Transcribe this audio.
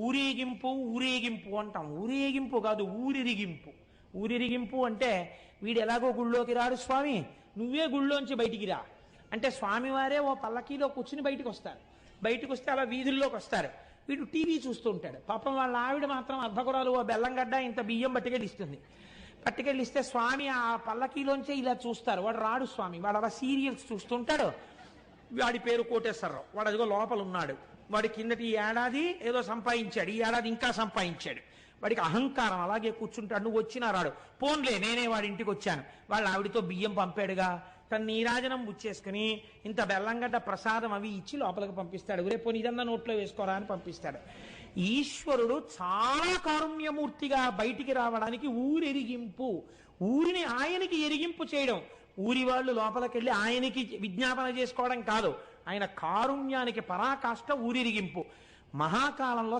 ఊరేగింపు ఊరేగింపు అంటాం. ఊరేగింపు కాదు ఊరిరిగింపు. ఊరిరిగింపు అంటే వీడు ఎలాగో గుళ్ళోకి రాడు స్వామి నువ్వే గుళ్ళోంచి బయటికి రా. అంటే స్వామివారే ఓ పల్లకీలో కూర్చుని బయటికి వస్తారు. బయటకు వస్తే అలా వీధుల్లోకి వస్తారు. వీడు టీవీ చూస్తూ ఉంటాడు. పాపం వాళ్ళ ఆవిడ మాత్రం అర్ధకురాలు ఓ బెల్లంగడ్డ ఇంత బియ్యం పట్టుకెళ్ళిస్తుంది. పట్టుకెళ్ళిస్తే స్వామి ఆ పల్లకీలోంచే ఇలా చూస్తారు. వాడు రాడు స్వామి. వాడు అలా సీరియల్స్ చూస్తుంటాడు. వాడి పేరు కోటేశ్వరరావు. వాడు అదిగో లోపల ఉన్నాడు. వాడి కిందటి ఈ ఏడాది ఏదో సంపాదించాడు ఈ ఏడాది ఇంకా సంపాదించాడు. వాడికి అహంకారం అలాగే కూర్చుంటాడు నువ్వు వచ్చినా రాడు. పోన్లే నేనే వాడి ఇంటికి వచ్చాను. వాళ్ళ ఆవిడతో బియ్యం పంపాడుగా తన నీరాజనం బుచ్చేసుకుని ఇంత బెల్లంగడ్డ ప్రసాదం అవి ఇచ్చి లోపలికి పంపిస్తాడు. రేపు పోనీ ఇదన్నా నోట్లో వేసుకోరా అని పంపిస్తాడు. ఈశ్వరుడు చాలా కారుణ్యమూర్తిగా బయటికి రావడానికి ఊరెరిగింపు. ఊరిని ఆయనకి ఎరిగింపు చేయడం. ఊరి వాళ్ళు లోపలికెళ్ళి ఆయనకి విజ్ఞాపన చేసుకోవడం కాదు. ఆయన కారుణ్యానికి పరాకాష్ట ఊరిరిగింపు. మహాకాలంలో